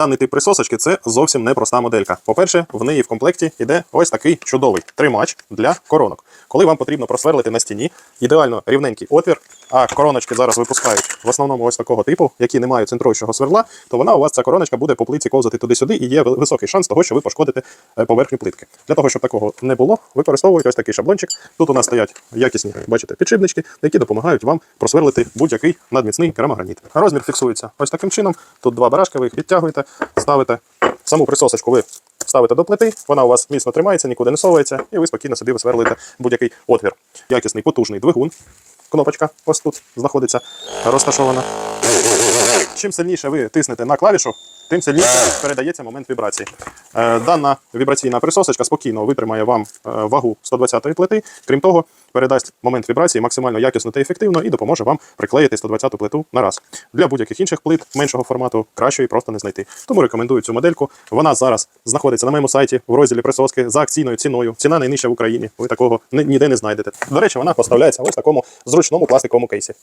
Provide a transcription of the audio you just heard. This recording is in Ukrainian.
Даний тип присосочки це зовсім непроста моделька. По-перше, в неї в комплекті йде ось такий чудовий тримач для коронок. Коли вам потрібно просверлити на стіні, ідеально рівненький отвір, а короночки зараз випускають в основному ось такого типу, які не мають центруючого сверла, то вона у вас ця короночка буде по плитці ковзати туди-сюди, і є високий шанс того, що ви пошкодите е, поверхню плитки. Для того, щоб такого не було, використовують ось такий шаблончик. Тут у нас стоять якісні, бачите, підшипнички, які допомагають вам просверлити будь-який надміцний керамограніт. Розмір фіксується ось таким чином. Тут два барашки, ви їх відтягуєте, ставите саму присосочку. Ви ставите до плити, вона у вас міцно тримається, нікуди не совується, і ви спокійно собі висверлите будь-який отвір. Якісний потужний двигун. Кнопочка ось тут знаходиться розташована. Чим сильніше ви тиснете на клавішу, тим сильніше передається момент вібрації. Е, Дана вібраційна присосочка спокійно витримає вам е, вагу 120-ї плити. Крім того, передасть момент вібрації максимально якісно та ефективно і допоможе вам приклеїти 120-ту плиту на раз. Для будь-яких інших плит меншого формату кращої просто не знайти. Тому рекомендую цю модельку. Вона зараз знаходиться на моєму сайті в розділі присоски за акційною ціною. Ціна найнижча в Україні. Ви такого ніде не знайдете. До речі, вона поставляється ось в такому зручному пластиковому кейсі.